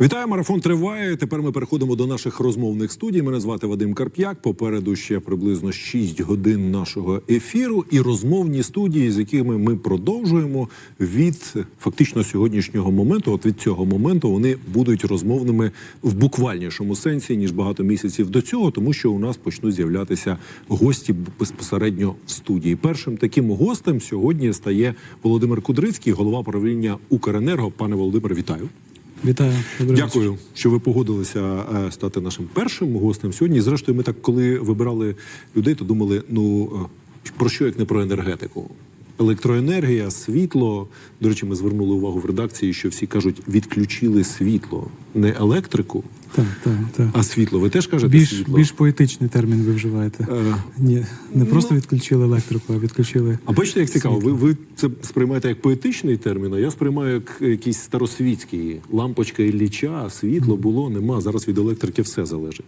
Вітаю, марафон триває. Тепер ми переходимо до наших розмовних студій. Мене звати Вадим Карп'як. Попереду ще приблизно 6 годин нашого ефіру і розмовні студії, з якими ми продовжуємо від фактично сьогоднішнього моменту. От від цього моменту вони будуть розмовними в буквальнішому сенсі ніж багато місяців до цього, тому що у нас почнуть з'являтися гості безпосередньо в студії. Першим таким гостем сьогодні стає Володимир Кудрицький, голова правління Укренерго. Пане Володимире, вітаю. Вітаю. Вечір. Дякую, що ви погодилися е, стати нашим першим гостем сьогодні. Зрештою, ми так, коли вибирали людей, то думали: ну е, про що як не про енергетику? Електроенергія, світло. До речі, ми звернули увагу в редакції, що всі кажуть, відключили світло, не електрику, Так, так, так. а світло. Ви теж кажете Більш, світло? більш поетичний термін ви вживаєте. Е, Ні, не просто ну- відключили електрику, а відключили. А бачите, як цікаво, ви, ви це сприймаєте як поетичний термін, а я сприймаю як якийсь старосвітський. Лампочка Ілліча, світло було, нема. Зараз від електрики все залежить.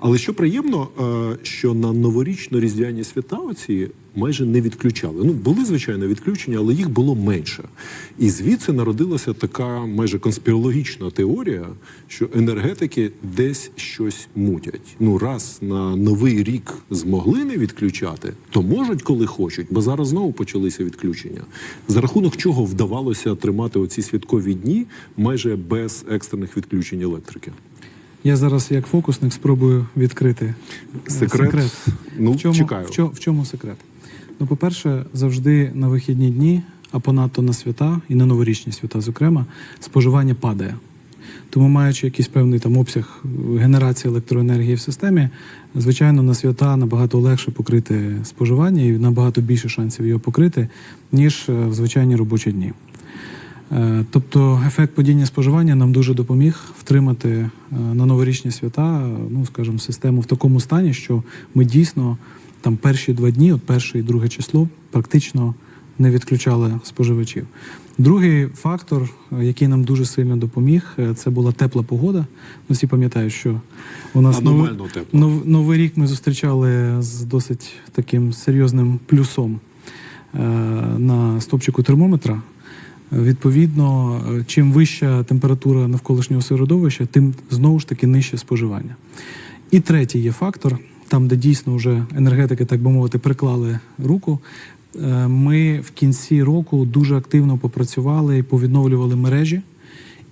Але що приємно, е, що на новорічно-різдвяні свята оці майже не відключали. Ну, були, звичайно, відключення, але їх було менше. І звідси народилася така майже конспірологічна теорія, що енергетики десь щось мутять. Ну, раз на новий рік змогли не відключати, то можуть, коли хочуть, бо зараз знову почалися відключення. За рахунок чого вдавалося тримати оці святкові дні майже без екстрених відключень електрики. Я зараз, як фокусник, спробую відкрити е, Секрет? Ну, в чому, чекаю. В чому, в чому секрет? Ну, по-перше, завжди на вихідні дні, а понадто на свята і на новорічні свята, зокрема, споживання падає. Тому, маючи якийсь певний там обсяг е, генерації електроенергії в системі, звичайно, на свята набагато легше покрити споживання і набагато більше шансів його покрити, ніж е, в звичайні робочі дні. Е, Тобто ефект падіння споживання нам дуже допоміг втримати на новорічні свята, ну скажімо, систему в такому стані, що ми дійсно там перші два дні, от перше і друге число, практично не відключали споживачів. Другий фактор, е, який нам дуже сильно допоміг, е, це була тепла погода. Ну, всі пам'ятають, що у нас новий, нов- новий рік ми зустрічали з досить таким серйозним плюсом е, на стопчику термометра. Відповідно, е, чим вища температура навколишнього середовища, тим знову ж таки нижче споживання. І третій є фактор, там, де дійсно вже енергетики, так би мовити, приклали руку. Е, Ми в кінці року дуже активно попрацювали і повідновлювали мережі.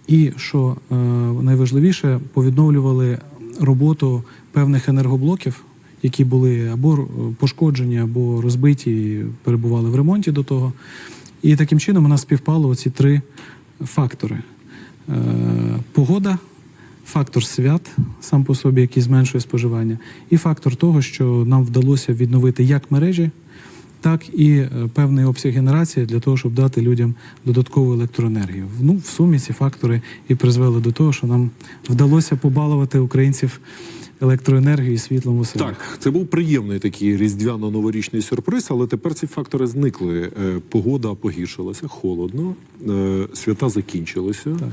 І що е, найважливіше, повідновлювали роботу певних енергоблоків, які були або пошкоджені, або розбиті, і перебували в ремонті до того. І таким чином у нас співпало оці три фактори: Е, погода, фактор свят сам по собі, який зменшує споживання, і фактор того, що нам вдалося відновити як мережі, так і е, певний обсяг генерації для того, щоб дати людям додаткову електроенергію. Ну, в сумі ці фактори і призвели до того, що нам вдалося побалувати українців електроенергією і світлом у селах. Так, це був приємний такий різдвяно-новорічний сюрприз, але тепер ці фактори зникли. Е, Погода погіршилася, холодно, е, свята закінчилися. Так.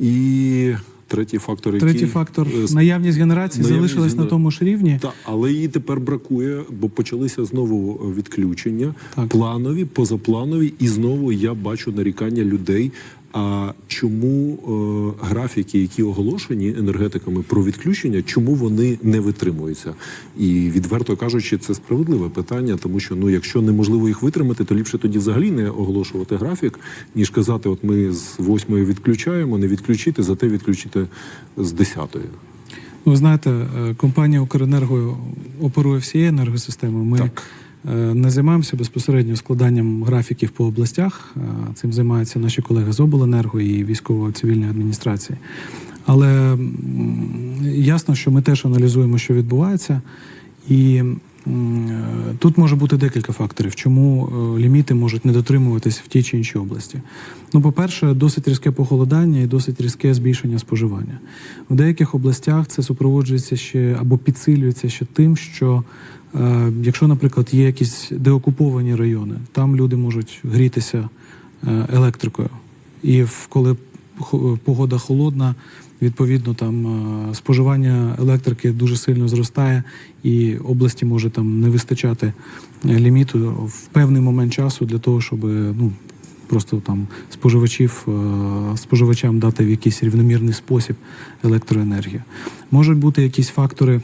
І третій фактор, який... Третій фактор е, наявність генерації наявність залишилась на тому ж рівні. Та, але її тепер бракує, бо почалися знову е, відключення, Так. планові, позапланові, і знову я бачу нарікання людей. А чому е, графіки, які оголошені енергетиками про відключення, чому вони не витримуються? І відверто кажучи, це справедливе питання, тому що ну, якщо неможливо їх витримати, то ліпше тоді взагалі не оголошувати графік, ніж казати, от ми з восьмої відключаємо, не відключити, зате відключити з десятої. Ви знаєте, е, компанія Укренерго оперує всією енергосистемою. Ми Так. Е, не займаємося безпосередньо складанням графіків по областях. Е, Цим займаються наші колеги з обленерго і військово-цивільної адміністрації. Але ясно, що ми теж аналізуємо, що відбувається, і тут може бути декілька факторів, чому е, ліміти можуть не дотримуватись в тій чи іншій області. Ну, по-перше, досить різке похолодання і досить різке збільшення споживання. В деяких областях це супроводжується ще або підсилюється ще тим, що е, якщо, наприклад, є якісь деокуповані райони, там люди можуть грітися е, електрикою. І коли погода холодна, відповідно там е, споживання електрики дуже сильно зростає, і області може там не вистачати е, ліміту в певний момент часу для того, щоб ну, просто там споживачів, е, споживачам дати в якийсь рівномірний спосіб електроенергію. Можуть бути якісь фактори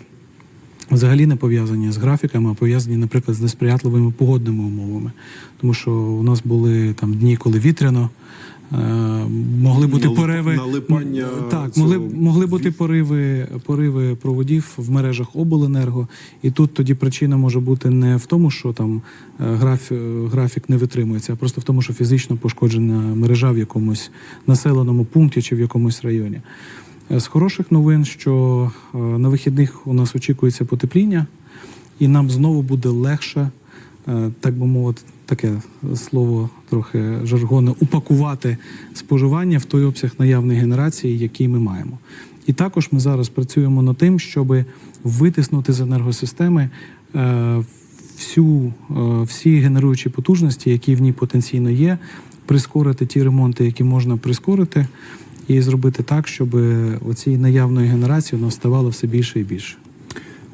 взагалі не пов'язані з графіками, а пов'язані, наприклад, з несприятливими погодними умовами. Тому що у нас були там дні, коли вітряно. Е, Могли бути Налип- пориви налипання так, могли, цього могли бути пориви, пориви проводів в мережах обленерго. І тут тоді причина може бути не в тому, що там е, граф, графік не витримується, а просто в тому, що фізично пошкоджена мережа в якомусь населеному пункті чи в якомусь районі. Е, З хороших новин, що на вихідних у нас очікується потепління, і нам знову буде легше, так би мовити, таке слово трохи жаргонне, упакувати споживання в той обсяг наявної генерації, який ми маємо. І також ми зараз працюємо над тим, щоб витиснути з енергосистеми е, всю, е, всі генеруючі потужності, які в ній потенційно є, прискорити ті ремонти, які можна прискорити, і зробити так, щоб оцій наявної генерації воно ставало все більше і більше.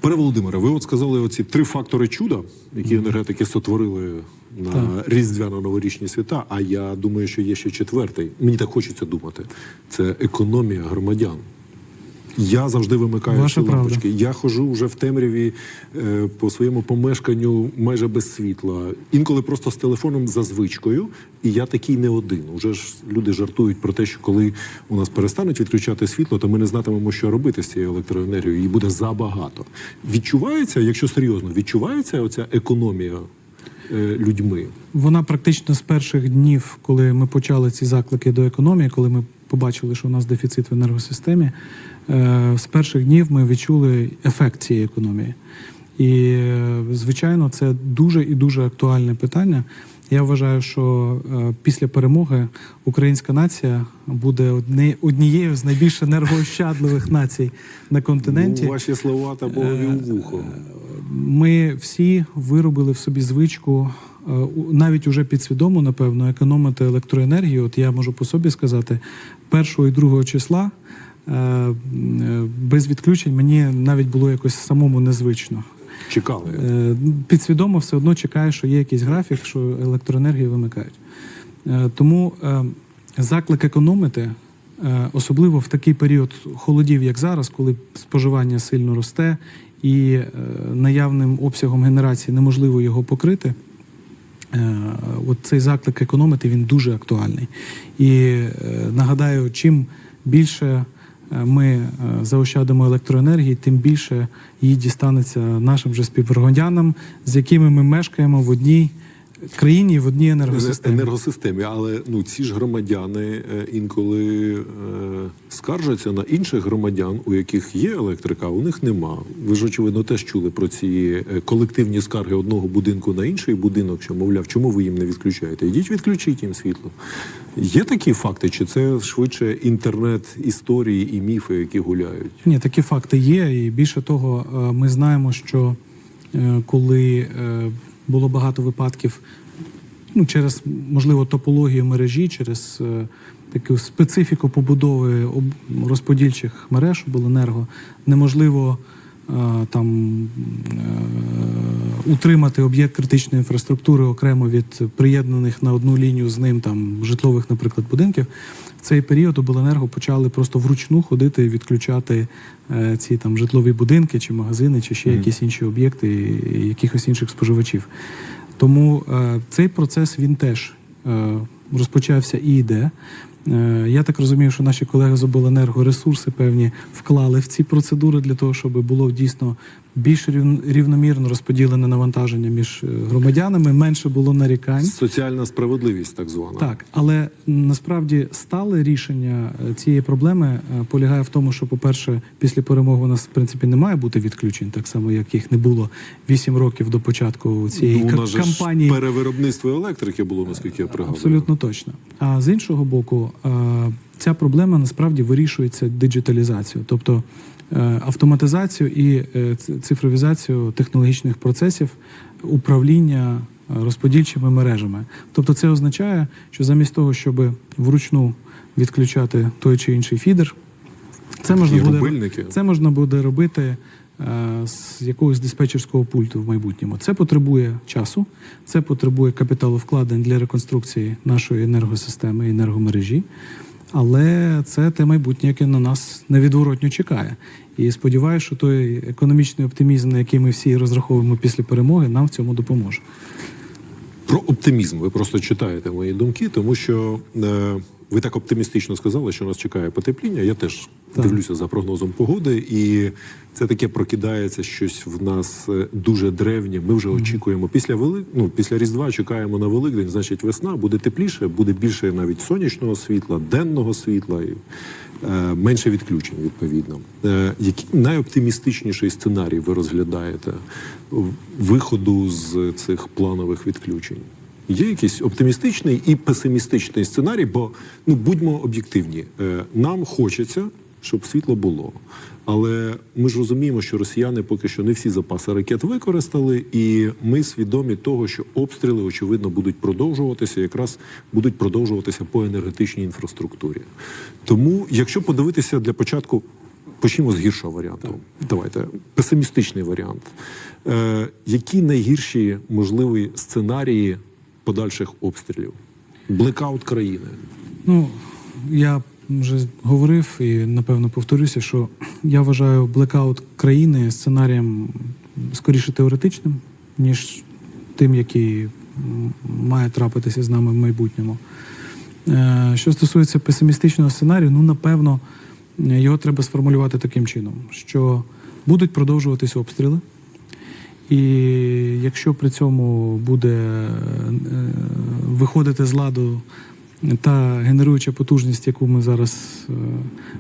Пане Володимире, ви от сказали оці три фактори чуда, які енергетики сотворили на Так. різдвяно-новорічні свята. А я думаю, що є ще четвертий. Мені так хочеться думати. Це економія громадян. Я завжди вимикаю Ваша ці правда. лампочки. Я ходжу вже в темряві е, по своєму помешканню майже без світла. Інколи просто з телефоном за звичкою, і я такий не один. Уже ж люди жартують про те, що коли у нас перестануть відключати світло, то ми не знатимемо, що робити з цією електроенергією. Її буде забагато. Відчувається, якщо серйозно, відчувається оця економія е, людьми. Вона практично з перших днів, коли ми почали ці заклики до економії, коли ми побачили, що у нас дефіцит в енергосистемі, е, з перших днів ми відчули ефект цієї економії. І, е, звичайно, це дуже і дуже актуальне питання. Я вважаю, що е, після перемоги українська нація буде однією з найбільш енергоощадливих націй на континенті. Ну, ваші слова та богові у вухо. Ми всі виробили в собі звичку, навіть уже підсвідомо, напевно, економити електроенергію. От я можу по собі сказати, першого і другого числа е, е, без відключень мені навіть було якось самому незвично. Чекали. Е, Підсвідомо все одно чекає, що є якийсь графік, що електроенергію вимикають. Е, Тому е, заклик економити, е, особливо в такий період холодів, як зараз, коли споживання сильно росте і е, наявним обсягом генерації неможливо його покрити. Е, От цей заклик економити він дуже актуальний. І е, нагадаю, чим більше е, ми заощадимо електроенергії, тим більше її дістанеться нашим же співгромадянам, з якими ми мешкаємо в одній країні, в одній енергосистемі. енергосистемі. Але ну ці ж громадяни е, інколи е, скаржаться на інших громадян, у яких є електрика, а у них нема. Ви ж очевидно теж чули про ці е, колективні скарги одного будинку на інший будинок, що мовляв, чому ви їм не відключаєте? Ідіть відключіть їм світло. Є такі факти, чи це швидше інтернет історії і міфи, які гуляють? Ні, такі факти є. І більше того, е, ми знаємо, що е, коли е, було багато випадків, ну, через, можливо, топологію мережі, через е, таку специфіку побудови розподільчих мереж обленерго, неможливо е, там е, утримати об'єкт критичної інфраструктури окремо від приєднаних на одну лінію з ним там житлових, наприклад, будинків. В цей період обленерго почали просто вручну ходити і відключати е, ці там житлові будинки чи магазини, чи ще Мгм. якісь інші об'єкти і- і якихось інших споживачів. Тому е, цей процес він теж е, розпочався і йде. Е, я так розумію, що наші колеги з обленерго ресурси певні вклали в ці процедури для того, щоб було дійсно більш рівномірно розподілене навантаження між е, громадянами, менше було нарікань. Соціальна справедливість, так звана. Так, але насправді стале рішення е, цієї проблеми е, полягає в тому, що, по-перше, після перемоги у нас в принципі не має бути відключень, так само як їх не було 8 років до початку цієї Ну, у нас же ж кампанії. перевиробництво електрики було, наскільки я пригадую. Абсолютно точно. А з іншого боку, ця проблема насправді вирішується диджиталізацією, тобто автоматизацію і е, цифровізацію технологічних процесів управління е, розподільчими мережами. Тобто, це означає, що замість того, щоб вручну відключати той чи інший фідер, це можна буде це можна буде робити е, з якогось диспетчерського пульту в майбутньому. Це потребує часу, це потребує капіталовкладень для реконструкції нашої енергосистеми і енергомережі. Але це те майбутнє, яке на нас невідворотньо чекає. І сподіваюся, що той економічний оптимізм, на який ми всі розраховуємо після перемоги, нам в цьому допоможе. Про оптимізм ви просто читаєте мої думки, тому що е, ви так оптимістично сказали, що нас чекає потепління. Я теж Так. дивлюся за прогнозом погоди, і це таке прокидається щось в нас е, дуже древнє. Ми вже очікуємо після Вели... ну, після Різдва чекаємо на Великдень, значить весна буде тепліше, буде більше навіть сонячного світла, денного світла. І... е, Менше відключень відповідно. Е, Який найоптимістичніший сценарій ви розглядаєте виходу з цих планових відключень? Є якийсь оптимістичний і песимістичний сценарій, бо ну будьмо об'єктивні, Е, нам хочеться, щоб світло було. Але ми ж розуміємо, що росіяни поки що не всі запаси ракет використали, і ми свідомі того, що обстріли очевидно будуть продовжуватися, якраз будуть продовжуватися по енергетичній інфраструктурі. Тому, якщо подивитися для початку, почнімо з гіршого варіанту. Давайте песимістичний варіант. Е, які найгірші можливі сценарії подальших обстрілів? Блекаут країни. Ну, я вже говорив і напевно повторюся, що я вважаю блекаут країни сценарієм скоріше теоретичним, ніж тим, який має трапитися з нами в майбутньому. Е, Що стосується песимістичного сценарію, ну напевно, його треба сформулювати таким чином, що будуть продовжуватись обстріли. І якщо при цьому буде е, виходити з ладу та генеруюча потужність, яку ми зараз е,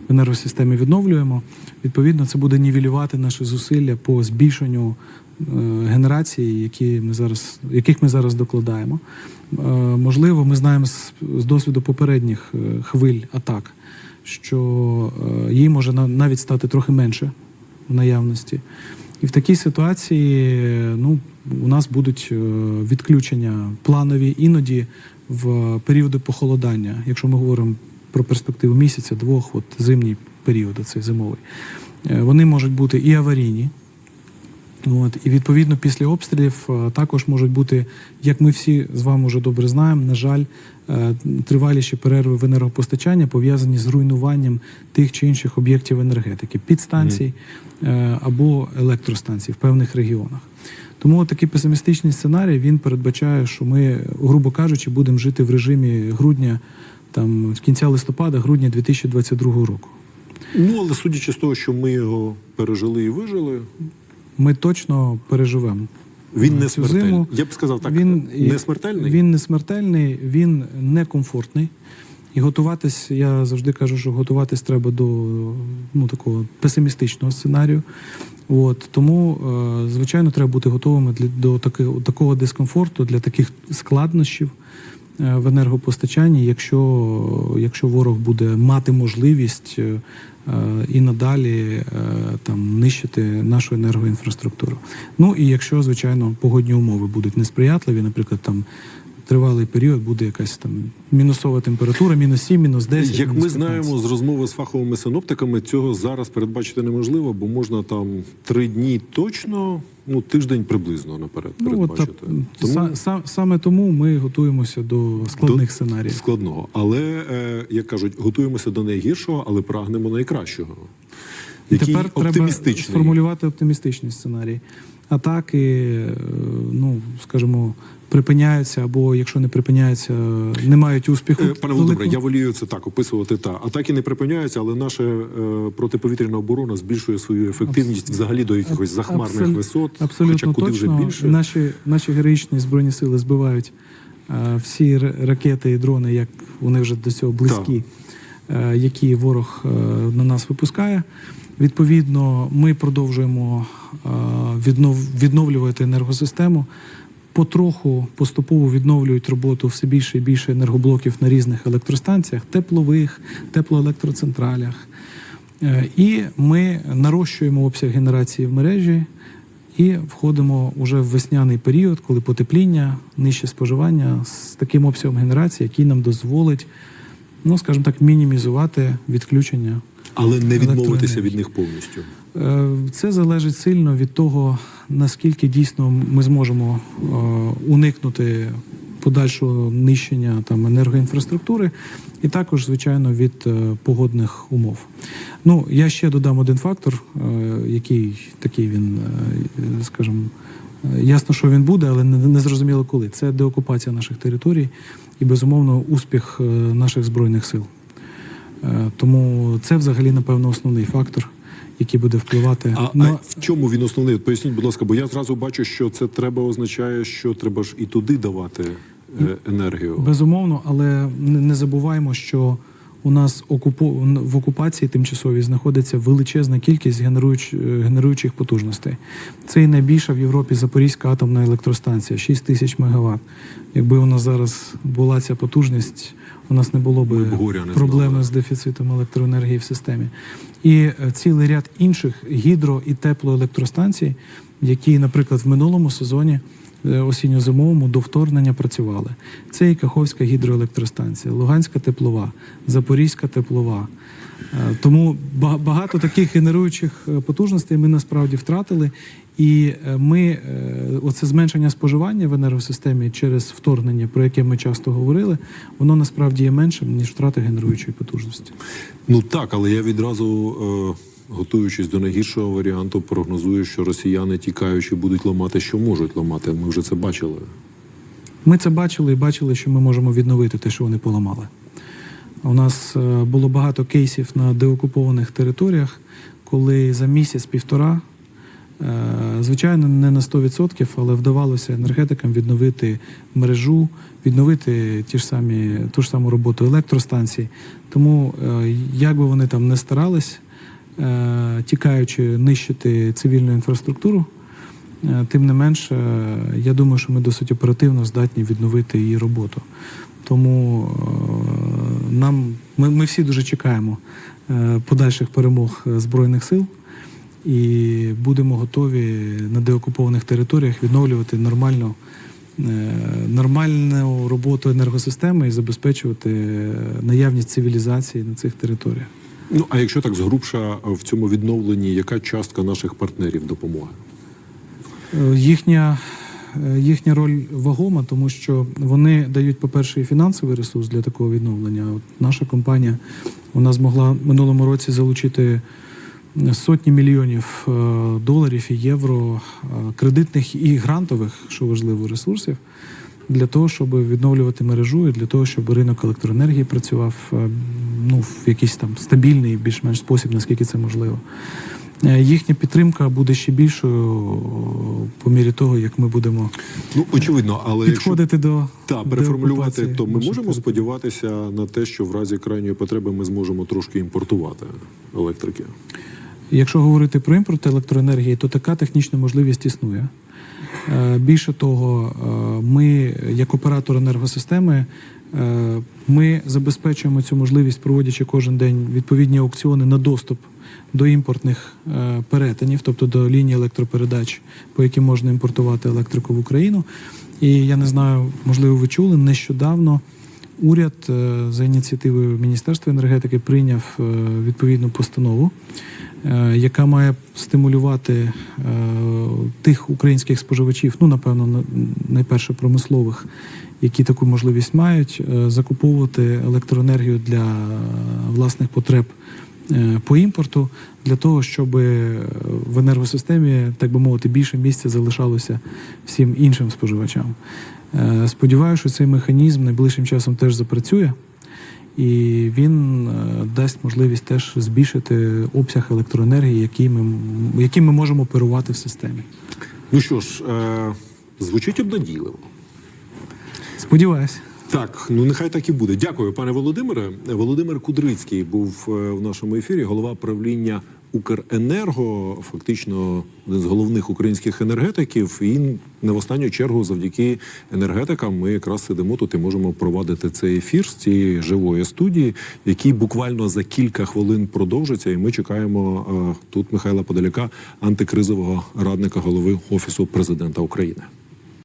в енергосистемі відновлюємо, відповідно це буде нівелювати наші зусилля по збільшенню е, генерації, які ми зараз, яких ми зараз докладаємо. Можливо, ми знаємо з, досвіду попередніх хвиль атак, що її може на- навіть стати трохи менше в наявності. І в такій ситуації ну, у нас будуть е, відключення планові іноді в періоди похолодання, якщо ми говоримо про перспективу місяця, двох, от зимній період, цей зимовий. Е, Вони можуть бути і аварійні. От, і відповідно після обстрілів е, також можуть бути, як ми всі з вами вже добре знаємо, на жаль, е, триваліші перерви в енергопостачанні пов'язані з руйнуванням тих чи інших об'єктів енергетики, підстанцій е, або електростанцій в певних регіонах. Тому такий песимістичний сценарій він передбачає, що ми, грубо кажучи, будемо жити в режимі грудня, там з кінця листопада, грудня 2022 року. Ну але судячи з того, що ми його пережили і вижили, Ми точно переживемо. він не Цю смертельний. зиму Я б сказав так, він не смертельний. Він не смертельний, він некомфортний. І готуватись, я завжди кажу, що готуватись треба до ну, такого песимістичного сценарію. От, тому, е, звичайно, треба бути готовими для, до таких, такого дискомфорту, для таких складнощів е, в енергопостачанні, якщо, якщо ворог буде мати можливість е, і надалі е, там, нищити нашу енергоінфраструктуру. Ну і якщо, звичайно, погодні умови будуть несприятливі, наприклад, там тривалий період буде якась там мінусова температура, мінус 7, мінус 10. Як мінус ми знаємо з розмови з фаховими синоптиками, цього зараз передбачити неможливо, бо можна там три дні точно, ну тиждень приблизно наперед Ну, от, та, передбачити. са- са- саме тому ми готуємося до складних До сценаріїв. складного. Але е, як кажуть, готуємося до найгіршого, але прагнемо найкращого. Який тепер треба сформулювати оптимістичний сценарій. Атаки, е, ну скажімо, припиняються, або якщо не припиняються, не мають успіху. Е, Пане Володимире, я волію це так описувати. Та атаки не припиняються, але наша е, протиповітряна оборона збільшує свою ефективність взагалі до якихось захмарних Абсолют- висот, Абсолютно хоча куди точно. вже більше. Наші, наші героїчні збройні сили збивають е, всі ракети і дрони, як вони вже до цього близькі, е, які ворог е, на нас випускає. Відповідно, ми продовжуємо е, віднов, відновлювати енергосистему. Потроху поступово відновлюють роботу все більше і більше енергоблоків на різних електростанціях, теплових, теплоелектроцентралях. Е, І ми нарощуємо обсяг генерації в мережі і входимо вже в весняний період, коли потепління, нижче споживання з таким обсягом генерації, який нам дозволить, ну скажімо так, мінімізувати відключення Але не відмовитися від них повністю. Е, Це залежить сильно від того, наскільки дійсно ми зможемо е, уникнути подальшого нищення там енергоінфраструктури, і також, звичайно, від е, погодних умов. Ну, я ще додам один фактор, який такий він, скажімо, ясно, що він буде, але не, зрозуміло коли. Це деокупація наших територій і, безумовно, успіх наших збройних сил. Е, Тому це взагалі, напевно, основний фактор, який буде впливати А, на а в чому він основний? Поясніть, будь ласка, бо я зразу бачу, що це треба означає, що треба ж і туди давати е, енергію. безумовно, але не, забуваємо, що у нас окупо... в окупації тимчасовій знаходиться величезна кількість генеруюч... е, генеруючих потужностей. Це і найбільша в Європі Запорізька атомна електростанція 6 тисяч мегаватт. Якби у нас зараз була ця потужність, у нас не було би проблеми з дефіцитом електроенергії в системі. І е, цілий ряд інших гідро- і теплоелектростанцій, які, наприклад, в минулому сезоні осінньо-зимовому до вторгнення працювали. Це і Каховська гідроелектростанція, Луганська теплова, Запорізька теплова. Е, Тому багато таких генеруючих е, потужностей ми насправді втратили. І е, ми е, оце зменшення споживання в енергосистемі через вторгнення, про яке ми часто говорили, воно насправді є меншим ніж втрата генеруючої потужності. Ну так, але я відразу, е, готуючись до найгіршого варіанту, прогнозую, що росіяни тікаючи будуть ламати, що можуть ламати. Ми вже це бачили. Ми це бачили і бачили, що ми можемо відновити те, що вони поламали. У нас е, було багато кейсів на деокупованих територіях, коли за місяць-півтора, е, звичайно, не на 100%, але вдавалося енергетикам відновити мережу, відновити ті ж самі, ту ж саму роботу електростанцій. Тому, е, як би вони там не старались, тікаючи нищити цивільну інфраструктуру, Е, Тим не менше, е, я думаю, що ми досить оперативно здатні відновити її роботу. Тому е, нам ми, ми всі дуже чекаємо е, подальших перемог е, Збройних сил і будемо готові на деокупованих територіях відновлювати нормальну, е, нормальну роботу енергосистеми і забезпечувати е, наявність цивілізації на цих територіях. Ну а якщо так згрубша в цьому відновленні, яка частка наших партнерів допомоги? Е, Їхня, е, їхня роль вагома, тому що вони дають, по-перше, фінансовий ресурс для такого відновлення. От наша компанія вона змогла минулому році залучити сотні мільйонів е, доларів і євро е, кредитних і грантових, що важливо, ресурсів. Для того, щоб відновлювати мережу, і для того, щоб ринок електроенергії працював е, ну, в якийсь там стабільний, більш-менш спосіб, наскільки це можливо. Е, Їхня підтримка буде ще більшою по мірі того, як ми будемо Ну очевидно, але якщо підходити до та переформулювати, окупації то ми можемо територій. сподіватися на те, що в разі крайньої потреби ми зможемо трошки імпортувати електрики. Якщо говорити про імпорт електроенергії, то така технічна можливість існує. Е, Більше того, е, ми, як оператор енергосистеми, е, ми забезпечуємо цю можливість, проводячи кожен день відповідні аукціони на доступ до імпортних перетинів, тобто до лінії електропередач, по яким можна імпортувати електрику в Україну. І я не знаю, можливо, ви чули нещодавно. Уряд за ініціативою Міністерства енергетики прийняв відповідну постанову, яка має стимулювати е, тих українських споживачів, ну напевно, на- найперше промислових, які таку можливість мають, е, закуповувати електроенергію для е, власних потреб е, по імпорту, для того, щоб е, в енергосистемі, так би мовити, більше місця залишалося всім іншим споживачам. Е, Сподіваюся, що цей механізм найближчим часом теж запрацює, і він е, дасть можливість теж збільшити обсяг електроенергії, який ми, який ми можемо оперувати в системі. Ну що ж, е, звучить обнадійливо. Сподіваюся. Так, ну нехай так і буде. Дякую, пане Володимире. Володимир Кудрицький був е, в нашому ефірі, голова правління Укренерго, фактично один з головних українських енергетиків. І не в останню чергу, завдяки енергетикам, ми якраз сидимо тут і можемо провадити цей ефір з цієї живої студії, який буквально за кілька хвилин продовжиться. І ми чекаємо е, тут Михайла Подоляка, антикризового радника голови офісу президента України.